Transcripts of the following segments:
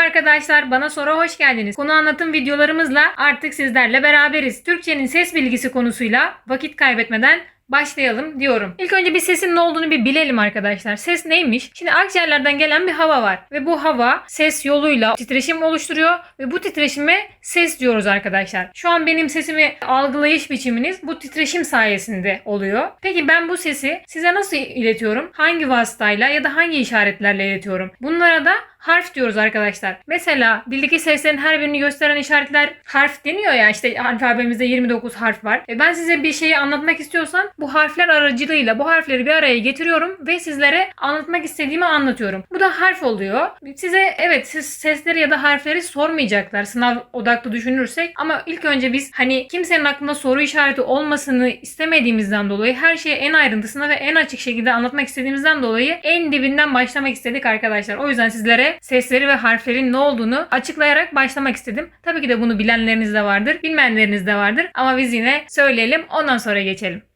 arkadaşlar, bana sonra hoş geldiniz. Konu anlatım videolarımızla artık sizlerle beraberiz. Türkçenin ses bilgisi konusuyla vakit kaybetmeden başlayalım diyorum. İlk önce bir sesin ne olduğunu bir bilelim arkadaşlar. Ses neymiş? Şimdi akciğerlerden gelen bir hava var ve bu hava ses yoluyla titreşim oluşturuyor ve bu titreşime ses diyoruz arkadaşlar. Şu an benim sesimi algılayış biçiminiz bu titreşim sayesinde oluyor. Peki ben bu sesi size nasıl iletiyorum? Hangi vasıtayla ya da hangi işaretlerle iletiyorum? Bunlara da harf diyoruz arkadaşlar. Mesela dildeki seslerin her birini gösteren işaretler harf deniyor ya işte alfabemizde 29 harf var. E ben size bir şeyi anlatmak istiyorsam bu harfler aracılığıyla bu harfleri bir araya getiriyorum ve sizlere anlatmak istediğimi anlatıyorum. Bu da harf oluyor. Size evet siz sesleri ya da harfleri sormayacaklar sınav odaklı düşünürsek ama ilk önce biz hani kimsenin aklında soru işareti olmasını istemediğimizden dolayı her şeyi en ayrıntısına ve en açık şekilde anlatmak istediğimizden dolayı en dibinden başlamak istedik arkadaşlar. O yüzden sizlere sesleri ve harflerin ne olduğunu açıklayarak başlamak istedim. Tabii ki de bunu bilenleriniz de vardır, bilmeyenleriniz de vardır ama biz yine söyleyelim ondan sonra geçelim.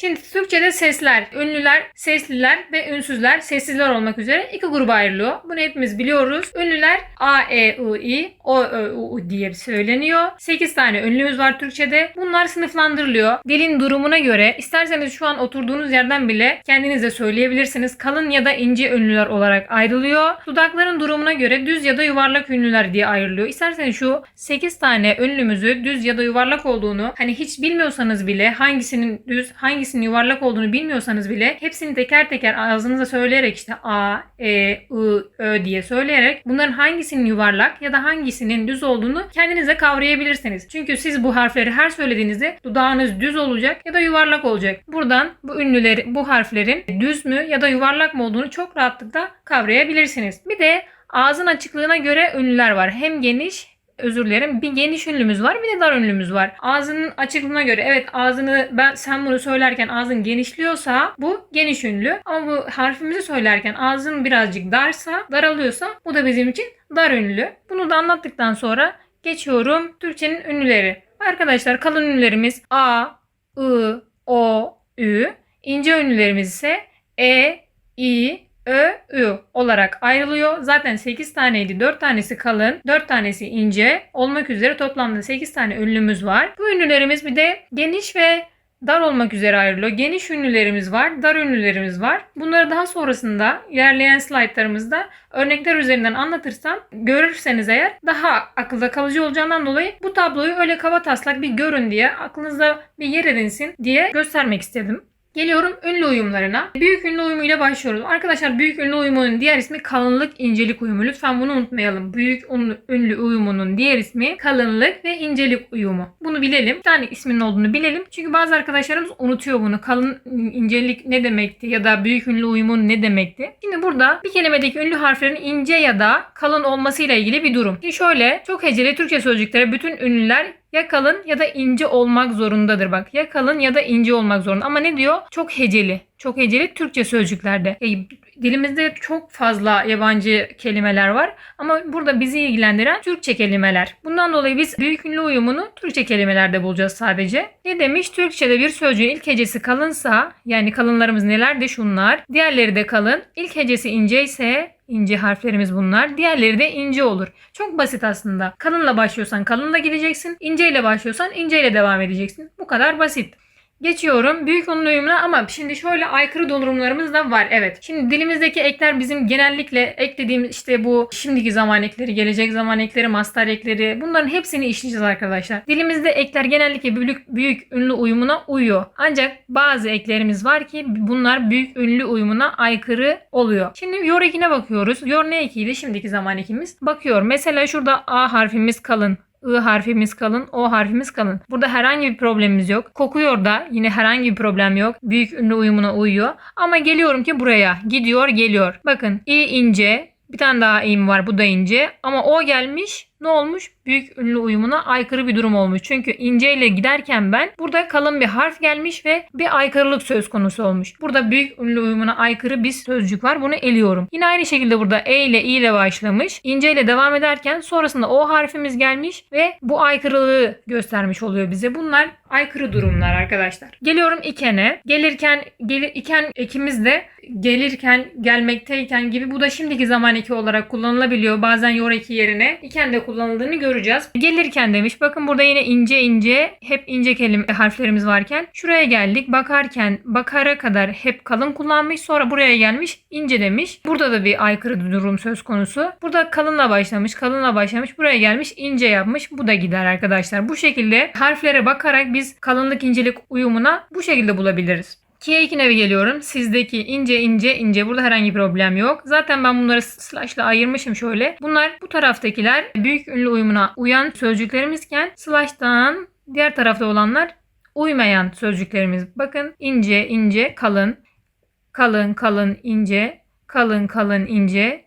Şimdi Türkçe'de sesler, ünlüler, sesliler ve ünsüzler, sessizler olmak üzere iki gruba ayrılıyor. Bunu hepimiz biliyoruz. Ünlüler A, E, I, I, O, Ö, U, diye söyleniyor. 8 tane ünlümüz var Türkçe'de. Bunlar sınıflandırılıyor. Dilin durumuna göre isterseniz şu an oturduğunuz yerden bile kendiniz de söyleyebilirsiniz. Kalın ya da ince ünlüler olarak ayrılıyor. Dudakların durumuna göre düz ya da yuvarlak ünlüler diye ayrılıyor. İsterseniz şu 8 tane ünlümüzü düz ya da yuvarlak olduğunu hani hiç bilmiyorsanız bile hangisinin düz, hangisinin yuvarlak olduğunu bilmiyorsanız bile hepsini teker teker ağzınıza söyleyerek işte A, E, I, Ö diye söyleyerek bunların hangisinin yuvarlak ya da hangisinin düz olduğunu kendinize kavrayabilirsiniz. Çünkü siz bu harfleri her söylediğinizde dudağınız düz olacak ya da yuvarlak olacak. Buradan bu ünlüleri, bu harflerin düz mü ya da yuvarlak mı olduğunu çok rahatlıkla kavrayabilirsiniz. Bir de ağzın açıklığına göre ünlüler var. Hem geniş özür dilerim. Bir geniş ünlümüz var bir de dar ünlümüz var. Ağzının açıklığına göre evet ağzını ben sen bunu söylerken ağzın genişliyorsa bu geniş ünlü. Ama bu harfimizi söylerken ağzın birazcık darsa daralıyorsa bu da bizim için dar ünlü. Bunu da anlattıktan sonra geçiyorum Türkçenin ünlüleri. Arkadaşlar kalın ünlülerimiz A, I, O, Ü. İnce ünlülerimiz ise E, I, Ö, Ü olarak ayrılıyor. Zaten 8 taneydi. 4 tanesi kalın, 4 tanesi ince olmak üzere toplamda 8 tane ünlümüz var. Bu ünlülerimiz bir de geniş ve dar olmak üzere ayrılıyor. Geniş ünlülerimiz var, dar ünlülerimiz var. Bunları daha sonrasında ilerleyen slaytlarımızda örnekler üzerinden anlatırsam görürseniz eğer daha akılda kalıcı olacağından dolayı bu tabloyu öyle kaba taslak bir görün diye aklınızda bir yer edinsin diye göstermek istedim. Geliyorum ünlü uyumlarına. Büyük ünlü uyumuyla başlıyoruz. Arkadaşlar büyük ünlü uyumunun diğer ismi kalınlık incelik uyumu. Lütfen bunu unutmayalım. Büyük ünlü, ünlü uyumunun diğer ismi kalınlık ve incelik uyumu. Bunu bilelim. Bir tane isminin olduğunu bilelim. Çünkü bazı arkadaşlarımız unutuyor bunu. Kalın incelik ne demekti ya da büyük ünlü uyumun ne demekti. Şimdi burada bir kelimedeki ünlü harflerin ince ya da kalın olmasıyla ilgili bir durum. Şimdi şöyle çok heceli Türkçe sözcüklere bütün ünlüler ya kalın ya da ince olmak zorundadır bak. Ya kalın ya da ince olmak zorunda. Ama ne diyor? Çok heceli. Çok heceli Türkçe sözcüklerde. E, dilimizde çok fazla yabancı kelimeler var. Ama burada bizi ilgilendiren Türkçe kelimeler. Bundan dolayı biz büyük ünlü uyumunu Türkçe kelimelerde bulacağız sadece. Ne demiş? Türkçe'de bir sözcüğün ilk hecesi kalınsa yani kalınlarımız nelerdi? Şunlar. Diğerleri de kalın. İlk hecesi ince ise ince harflerimiz bunlar. Diğerleri de ince olur. Çok basit aslında. Kalınla başlıyorsan kalınla gideceksin. İnceyle başlıyorsan inceyle devam edeceksin. Bu kadar basit. Geçiyorum büyük ünlü uyumuna ama şimdi şöyle aykırı durumlarımız da var. Evet. Şimdi dilimizdeki ekler bizim genellikle eklediğimiz işte bu şimdiki zaman ekleri, gelecek zaman ekleri, mastar ekleri bunların hepsini işleyeceğiz arkadaşlar. Dilimizde ekler genellikle büyük, büyük ünlü uyumuna uyuyor. Ancak bazı eklerimiz var ki bunlar büyük ünlü uyumuna aykırı oluyor. Şimdi yor ekine bakıyoruz. Yor ne ekiydi? Şimdiki zaman ekimiz. Bakıyor. Mesela şurada A harfimiz kalın. I harfimiz kalın, O harfimiz kalın. Burada herhangi bir problemimiz yok. Kokuyor da yine herhangi bir problem yok. Büyük ünlü uyumuna uyuyor. Ama geliyorum ki buraya. Gidiyor, geliyor. Bakın I ince, bir tane daha i'm var. Bu da ince. Ama O gelmiş. Ne olmuş? Büyük ünlü uyumuna aykırı bir durum olmuş. Çünkü ince ile giderken ben burada kalın bir harf gelmiş ve bir aykırılık söz konusu olmuş. Burada büyük ünlü uyumuna aykırı bir sözcük var. Bunu eliyorum. Yine aynı şekilde burada E ile I ile başlamış. İnce ile devam ederken sonrasında O harfimiz gelmiş ve bu aykırılığı göstermiş oluyor bize. Bunlar aykırı durumlar arkadaşlar. Geliyorum ikene. Gelirken gelir iken ekimiz de gelirken gelmekteyken gibi bu da şimdiki zaman eki olarak kullanılabiliyor. Bazen yor eki yerine iken de kullanıldığını göreceğiz. Gelirken demiş. Bakın burada yine ince ince hep ince kelime harflerimiz varken şuraya geldik. Bakarken bakara kadar hep kalın kullanmış. Sonra buraya gelmiş ince demiş. Burada da bir aykırı durum söz konusu. Burada kalınla başlamış. Kalınla başlamış. Buraya gelmiş ince yapmış. Bu da gider arkadaşlar. Bu şekilde harflere bakarak biz kalınlık incelik uyumuna bu şekilde bulabiliriz. Ki'ye iki nevi geliyorum. Sizdeki ince ince ince. Burada herhangi bir problem yok. Zaten ben bunları slash ayırmışım şöyle. Bunlar bu taraftakiler büyük ünlü uyumuna uyan sözcüklerimizken slash'tan diğer tarafta olanlar uymayan sözcüklerimiz. Bakın ince ince kalın. Kalın kalın ince. Kalın kalın ince.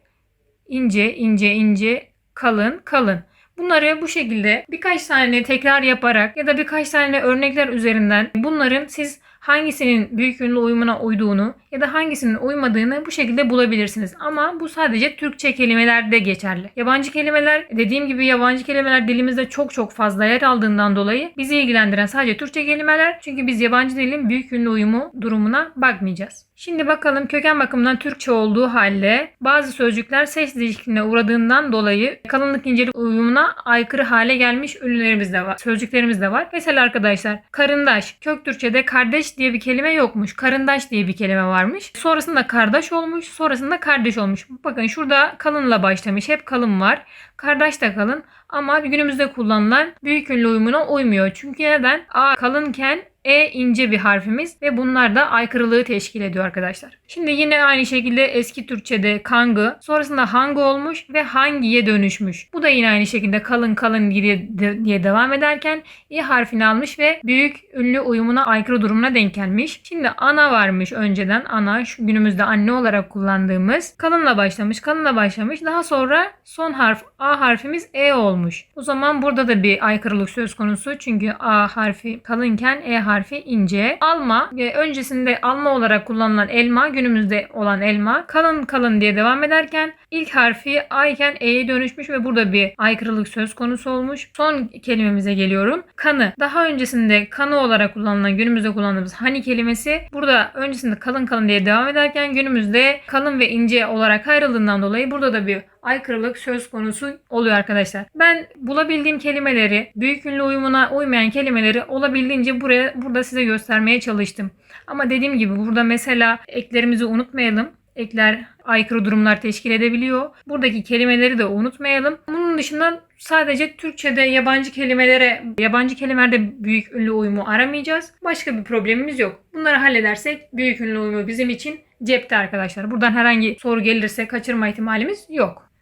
ince ince ince kalın kalın. Bunları bu şekilde birkaç tane tekrar yaparak ya da birkaç tane örnekler üzerinden bunların siz hangisinin büyük ünlü uyumuna uyduğunu ya da hangisinin uymadığını bu şekilde bulabilirsiniz. Ama bu sadece Türkçe kelimelerde geçerli. Yabancı kelimeler dediğim gibi yabancı kelimeler dilimizde çok çok fazla yer aldığından dolayı bizi ilgilendiren sadece Türkçe kelimeler. Çünkü biz yabancı dilin büyük ünlü uyumu durumuna bakmayacağız. Şimdi bakalım köken bakımından Türkçe olduğu halde bazı sözcükler ses değişikliğine uğradığından dolayı kalınlık incelik uyumuna aykırı hale gelmiş ünlülerimiz de var. Sözcüklerimiz de var. Mesela arkadaşlar karındaş kök Türkçe'de kardeş diye bir kelime yokmuş. Karındaş diye bir kelime varmış. Sonrasında kardeş olmuş. Sonrasında kardeş olmuş. Bakın şurada kalınla başlamış. Hep kalın var. Kardeş de kalın ama günümüzde kullanılan büyük ünlü uyumuna uymuyor. Çünkü neden? A kalınken e ince bir harfimiz ve bunlar da aykırılığı teşkil ediyor arkadaşlar. Şimdi yine aynı şekilde eski Türkçe'de kangı, sonrasında hangı olmuş ve hangiye dönüşmüş. Bu da yine aynı şekilde kalın kalın diye, devam ederken i harfini almış ve büyük ünlü uyumuna aykırı durumuna denk gelmiş. Şimdi ana varmış önceden. Ana şu günümüzde anne olarak kullandığımız. Kalınla başlamış, kalınla başlamış. Daha sonra son harf A harfimiz E olmuş. O zaman burada da bir aykırılık söz konusu. Çünkü A harfi kalınken E harfi ince. Alma e, öncesinde alma olarak kullanılan elma günümüzde olan elma kalın kalın diye devam ederken ilk harfi A iken E'ye dönüşmüş ve burada bir aykırılık söz konusu olmuş. Son kelimemize geliyorum. Kanı. Daha öncesinde kanı olarak kullanılan günümüzde kullandığımız hani kelimesi burada öncesinde kalın kalın diye devam ederken günümüzde kalın ve ince olarak ayrıldığından dolayı burada da bir aykırılık söz konusu oluyor arkadaşlar. Ben bulabildiğim kelimeleri, büyük ünlü uyumuna uymayan kelimeleri olabildiğince buraya burada size göstermeye çalıştım. Ama dediğim gibi burada mesela eklerimizi unutmayalım. Ekler aykırı durumlar teşkil edebiliyor. Buradaki kelimeleri de unutmayalım. Bunun dışında sadece Türkçe'de yabancı kelimelere, yabancı kelimelerde büyük ünlü uyumu aramayacağız. Başka bir problemimiz yok. Bunları halledersek büyük ünlü uyumu bizim için cepte arkadaşlar. Buradan herhangi soru gelirse kaçırma ihtimalimiz yok.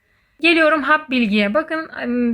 Geliyorum hap bilgiye. Bakın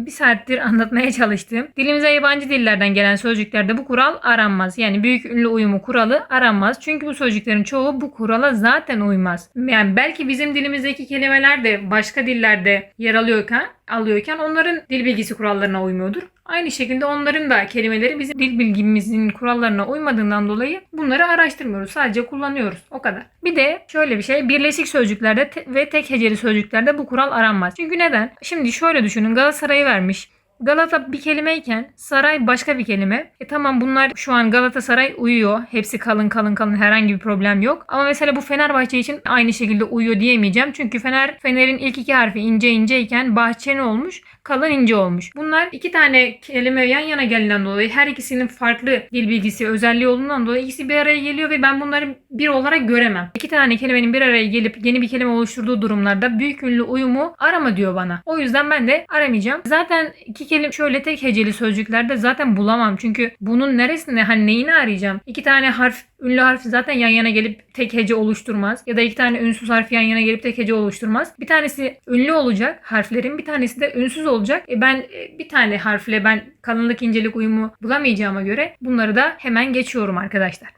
bir saattir anlatmaya çalıştım. Dilimize yabancı dillerden gelen sözcüklerde bu kural aranmaz. Yani büyük ünlü uyumu kuralı aranmaz. Çünkü bu sözcüklerin çoğu bu kurala zaten uymaz. Yani belki bizim dilimizdeki kelimeler de başka dillerde yer alıyorken alıyorken onların dil bilgisi kurallarına uymuyordur. Aynı şekilde onların da kelimeleri bizim dil bilgimizin kurallarına uymadığından dolayı bunları araştırmıyoruz. Sadece kullanıyoruz. O kadar. Bir de şöyle bir şey. Birleşik sözcüklerde ve tek heceli sözcüklerde bu kural aranmaz. Çünkü neden? Şimdi şöyle düşünün. Galatasaray'ı vermiş. Galata bir kelimeyken saray başka bir kelime. E tamam bunlar şu an Galatasaray uyuyor. Hepsi kalın kalın kalın herhangi bir problem yok. Ama mesela bu Fenerbahçe için aynı şekilde uyuyor diyemeyeceğim. Çünkü Fener Fener'in ilk iki harfi ince ince iken bahçe ne olmuş? Kalın ince olmuş. Bunlar iki tane kelime yan yana gelinden dolayı her ikisinin farklı dil bilgisi özelliği olduğundan dolayı ikisi bir araya geliyor ve ben bunları bir olarak göremem. İki tane kelimenin bir araya gelip yeni bir kelime oluşturduğu durumlarda büyük ünlü uyumu arama diyor bana. O yüzden ben de aramayacağım. Zaten iki kelime şöyle tek heceli sözcüklerde zaten bulamam. Çünkü bunun neresinde hani neyini arayacağım? İki tane harf ünlü harf zaten yan yana gelip tek hece oluşturmaz. Ya da iki tane ünsüz harf yan yana gelip tek hece oluşturmaz. Bir tanesi ünlü olacak harflerin bir tanesi de ünsüz olacak. E ben e, bir tane harfle ben kalınlık incelik uyumu bulamayacağıma göre bunları da hemen geçiyorum arkadaşlar.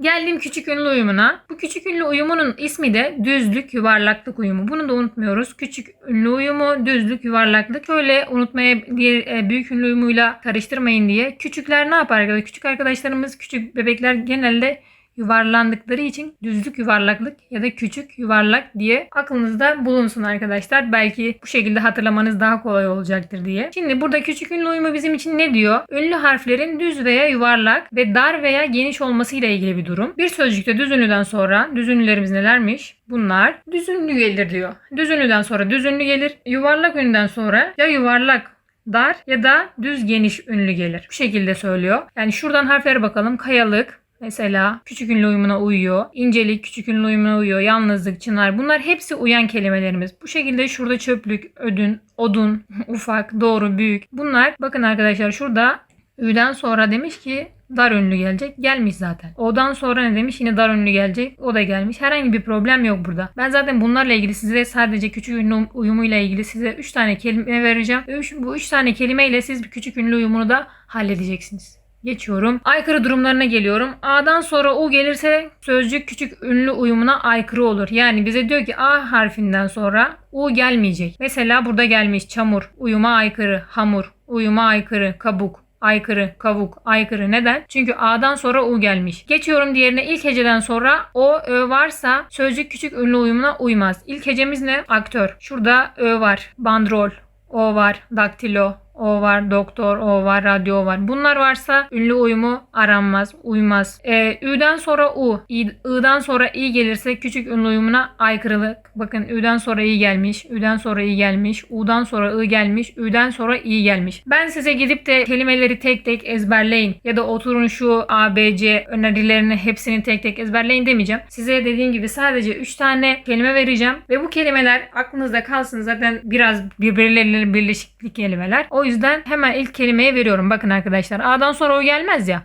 Geldim küçük ünlü uyumuna. Bu küçük ünlü uyumunun ismi de düzlük yuvarlaklık uyumu. Bunu da unutmuyoruz. Küçük ünlü uyumu, düzlük yuvarlaklık. Şöyle unutmaya diye e, büyük ünlü uyumuyla karıştırmayın diye. Küçükler ne yapar arkadaşlar? Küçük arkadaşlarımız, küçük bebekler genelde yuvarlandıkları için düzlük yuvarlaklık ya da küçük yuvarlak diye aklınızda bulunsun arkadaşlar. Belki bu şekilde hatırlamanız daha kolay olacaktır diye. Şimdi burada küçük ünlü uyumu bizim için ne diyor? Ünlü harflerin düz veya yuvarlak ve dar veya geniş olması ile ilgili bir durum. Bir sözcükte düz ünlüden sonra düz ünlülerimiz nelermiş? Bunlar düz ünlü gelir diyor. Düz ünlüden sonra düz ünlü gelir. Yuvarlak ünlüden sonra ya yuvarlak dar ya da düz geniş ünlü gelir. Bu şekilde söylüyor. Yani şuradan harflere bakalım. Kayalık, Mesela küçük ünlü uyumuna uyuyor. İncelik küçük ünlü uyumuna uyuyor. Yalnızlık, çınar. Bunlar hepsi uyan kelimelerimiz. Bu şekilde şurada çöplük, ödün, odun, ufak, doğru, büyük. Bunlar bakın arkadaşlar şurada Ü'den sonra demiş ki dar ünlü gelecek. Gelmiş zaten. O'dan sonra ne demiş? Yine dar ünlü gelecek. O da gelmiş. Herhangi bir problem yok burada. Ben zaten bunlarla ilgili size sadece küçük ünlü uyumuyla ilgili size 3 tane kelime vereceğim. Üç, bu 3 tane kelimeyle siz bir küçük ünlü uyumunu da halledeceksiniz. Geçiyorum. Aykırı durumlarına geliyorum. A'dan sonra U gelirse sözcük küçük ünlü uyumuna aykırı olur. Yani bize diyor ki A harfinden sonra U gelmeyecek. Mesela burada gelmiş çamur, uyuma aykırı, hamur, uyuma aykırı, kabuk, aykırı, kavuk, aykırı. Neden? Çünkü A'dan sonra U gelmiş. Geçiyorum diğerine ilk heceden sonra O, Ö varsa sözcük küçük ünlü uyumuna uymaz. İlk hecemiz ne? Aktör. Şurada Ö var. Bandrol. O var. Daktilo. O var, doktor, o var, radyo var. Bunlar varsa ünlü uyumu aranmaz, uymaz. Ee, Ü'den sonra U, I'dan sonra İ gelirse küçük ünlü uyumuna aykırılık. Bakın Ü'den sonra İ gelmiş, Ü'den sonra İ gelmiş, U'dan sonra I gelmiş, Ü'den sonra İ gelmiş. Ben size gidip de kelimeleri tek tek ezberleyin ya da oturun şu A, B, C önerilerini hepsini tek tek ezberleyin demeyeceğim. Size dediğim gibi sadece 3 tane kelime vereceğim ve bu kelimeler aklınızda kalsın zaten biraz birbirleriyle birleşikli kelimeler. O yüzden hemen ilk kelimeye veriyorum. Bakın arkadaşlar A'dan sonra o gelmez ya.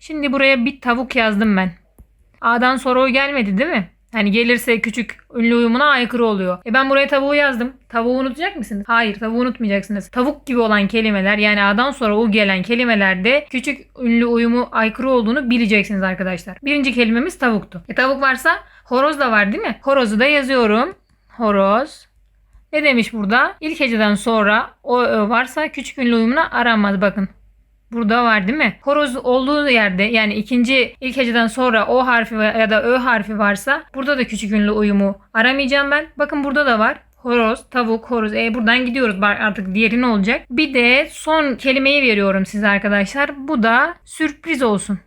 Şimdi buraya bir tavuk yazdım ben. A'dan sonra o gelmedi değil mi? Hani gelirse küçük ünlü uyumuna aykırı oluyor. E ben buraya tavuğu yazdım. Tavuğu unutacak mısınız? Hayır tavuğu unutmayacaksınız. Tavuk gibi olan kelimeler yani A'dan sonra U gelen kelimelerde küçük ünlü uyumu aykırı olduğunu bileceksiniz arkadaşlar. Birinci kelimemiz tavuktu. E tavuk varsa horoz da var değil mi? Horozu da yazıyorum. Horoz. Ne demiş burada? İlk heceden sonra o ö varsa küçük ünlü uyumuna aranmaz bakın. Burada var değil mi? Horoz olduğu yerde yani ikinci ilk heceden sonra o harfi ya da ö harfi varsa burada da küçük ünlü uyumu aramayacağım ben. Bakın burada da var. Horoz, tavuk, horoz. E buradan gidiyoruz. Artık diğeri ne olacak? Bir de son kelimeyi veriyorum size arkadaşlar. Bu da sürpriz olsun.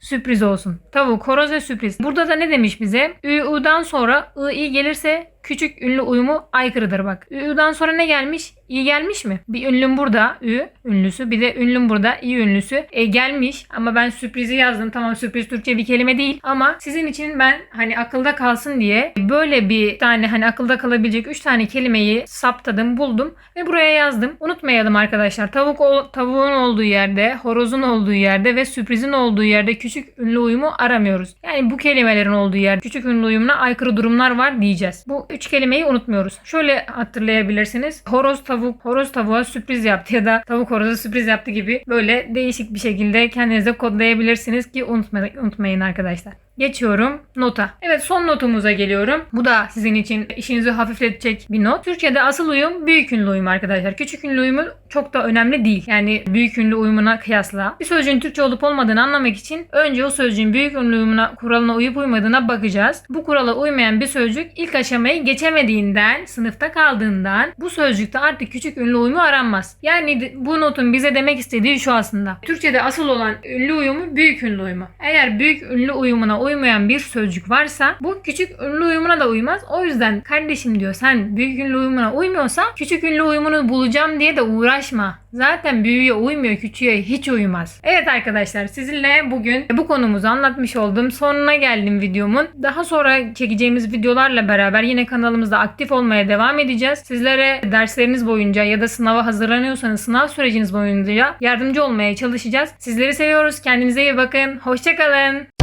Sürpriz olsun. Tavuk, horoz ve sürpriz. Burada da ne demiş bize? Ü, u'dan sonra ı, i gelirse küçük ünlü uyumu aykırıdır bak. Ü, u'dan sonra ne gelmiş? İ gelmiş mi? Bir ünlüm burada. Ü ünlüsü. Bir de ünlüm burada. İ ünlüsü. E gelmiş ama ben sürprizi yazdım. Tamam sürpriz Türkçe bir kelime değil. Ama sizin için ben hani akılda kalsın diye böyle bir tane hani akılda kalabilecek 3 tane kelimeyi saptadım, buldum ve buraya yazdım. Unutmayalım arkadaşlar. Tavuk ol, tavuğun olduğu yerde, horozun olduğu yerde ve sürprizin olduğu yerde küçük ünlü uyumu aramıyoruz. Yani bu kelimelerin olduğu yer küçük ünlü uyumuna aykırı durumlar var diyeceğiz. Bu kelimeyi unutmuyoruz. Şöyle hatırlayabilirsiniz. Horoz tavuk, horoz tavuğa sürpriz yaptı ya da tavuk horoza sürpriz yaptı gibi böyle değişik bir şekilde kendinize kodlayabilirsiniz ki unutmayın arkadaşlar. Geçiyorum nota. Evet son notumuza geliyorum. Bu da sizin için işinizi hafifletecek bir not. Türkçe'de asıl uyum büyük ünlü uyum arkadaşlar. Küçük ünlü uyumu çok da önemli değil. Yani büyük ünlü uyumuna kıyasla. Bir sözcüğün Türkçe olup olmadığını anlamak için önce o sözcüğün büyük ünlü uyumuna kuralına uyup uymadığına bakacağız. Bu kurala uymayan bir sözcük ilk aşamayı geçemediğinden, sınıfta kaldığından bu sözcükte artık küçük ünlü uyumu aranmaz. Yani bu notun bize demek istediği şu aslında. Türkçe'de asıl olan ünlü uyumu büyük ünlü uyumu. Eğer büyük ünlü uyumuna uymayan bir sözcük varsa bu küçük ünlü uyumuna da uymaz. O yüzden kardeşim diyor sen büyük ünlü uyumuna uymuyorsan küçük ünlü uyumunu bulacağım diye de uğraşma. Zaten büyüğe uymuyor, küçüğe hiç uymaz. Evet arkadaşlar sizinle bugün bu konumuzu anlatmış oldum. Sonuna geldim videomun. Daha sonra çekeceğimiz videolarla beraber yine kanalımızda aktif olmaya devam edeceğiz. Sizlere dersleriniz boyunca ya da sınava hazırlanıyorsanız sınav süreciniz boyunca yardımcı olmaya çalışacağız. Sizleri seviyoruz. Kendinize iyi bakın. Hoşçakalın.